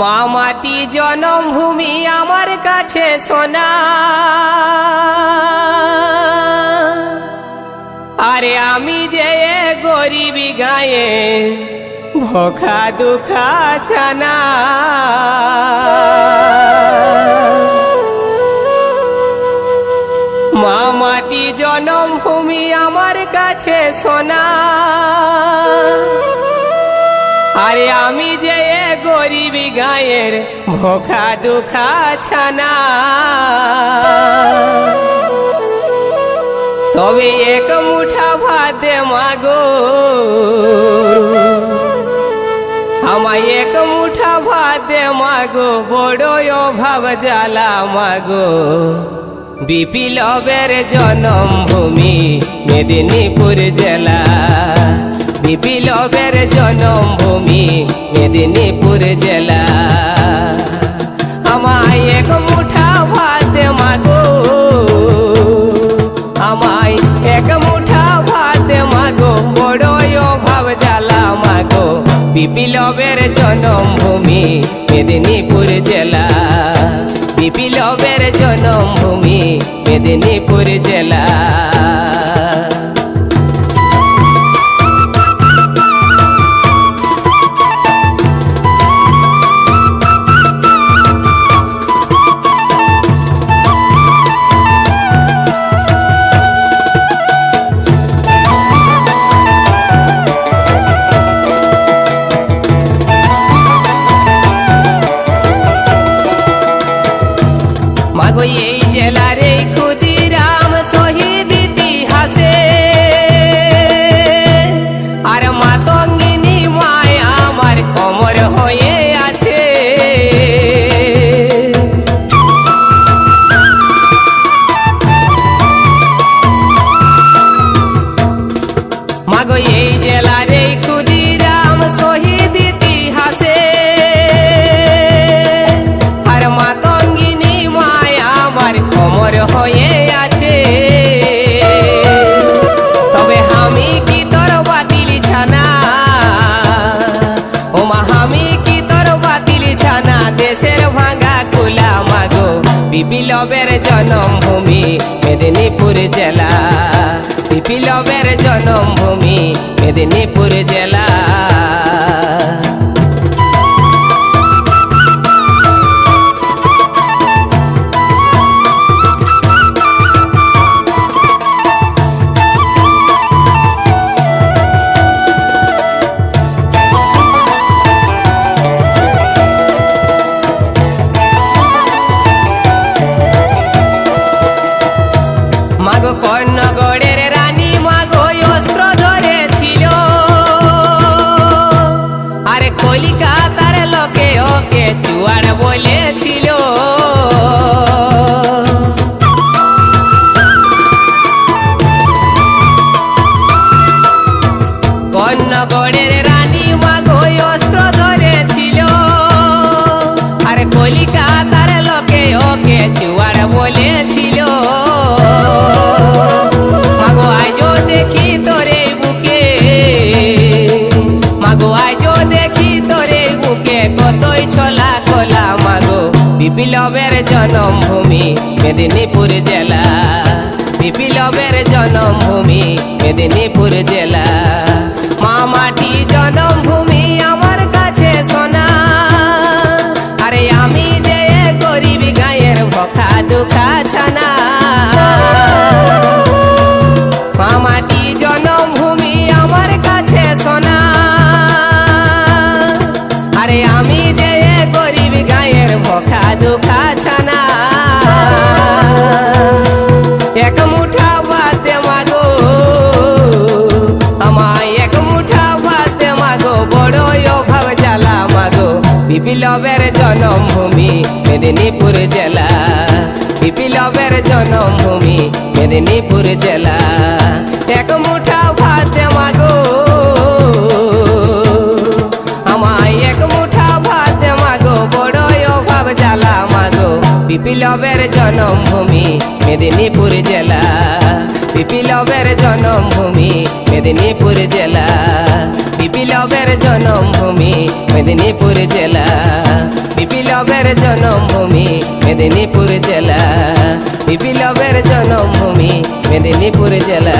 মা মাটি জনমভূমি আমার কাছে সোনা। আরে আমি যে গরিবি গায়ে ভোখা দুখা ছানা। মা মাটি জনমভূমি আমার কাছে সোনা। আরে আমি যে গরিবি গায়ের ভোখা দুখা ছানা। তবে এক মুঠা ভাত দে মাগো। আমায় এক মুঠা ভাত দে মাগো বড় অভাব জ্বালা মাগো। বিপ্লবের জন্মভূমি মেদিনীপুর জেলা। বিপ্লবের জন্মভূমি মেদিনীপুর জেলা। আমায় এক মুঠা ভাত মাগো। আমায় এক মুঠা ভাত মাগো। বড় অভাব জ্বালা মাগো। বিপ্লবের জন্মভূমি মেদিনীপুর জেলা। বিপ্লবের জন্মভূমি মেদিনীপুর জেলা। বিপ্লবের জন্মভূমি মেদিনীপুর জেলা। বিপ্লবের জন্মভূমি মেদিনীপুর জেলা। কর্ণগড়ের রানী মাগো অস্ত্র ধরেছিল। আরে কলিকাতার লোকে ওকে চুয়ার বলেছিল। কর্ণগড়ের রানী মাগো অস্ত্র ধরেছিল। আরে কলিকাতার লোকে ওকে দেখি তোরে বুকে কতই ছলা কলা মাগো। বিপ্লবের জন্মভূমি মেদিনীপুর জেলা। বিপ্লবের জন্মভূমি মেদিনীপুর জেলা। মা মাটি জন্মভূমি আমার কাছে সোনা। আরে আমি যে গরিব গায়ের ভখা দুখা ছানা। বিপ্লবের জন্মভূমি, মেদিনীপুর জেলা। বিপ্লবের জন্মভূমি, মেদিনীপুর জেলা। এক মুঠা ভাত মাগো। আমায় এক মুঠা ভাত মাগো বড় অভাব জ্বালা মাগো। বিপ্লবের জন্মভূমি, মেদিনীপুর জেলা। বিপ্লবের জন্মভূমি, মেদিনীপুর জেলা। বিপ্লবের জন্মভূমি মেদিনীপুর জেলা। বিপ্লবের জন্মভূমি মেদিনীপুর জেলা। বিপ্লবের জন্মভূমি মেদিনীপুর জেলা।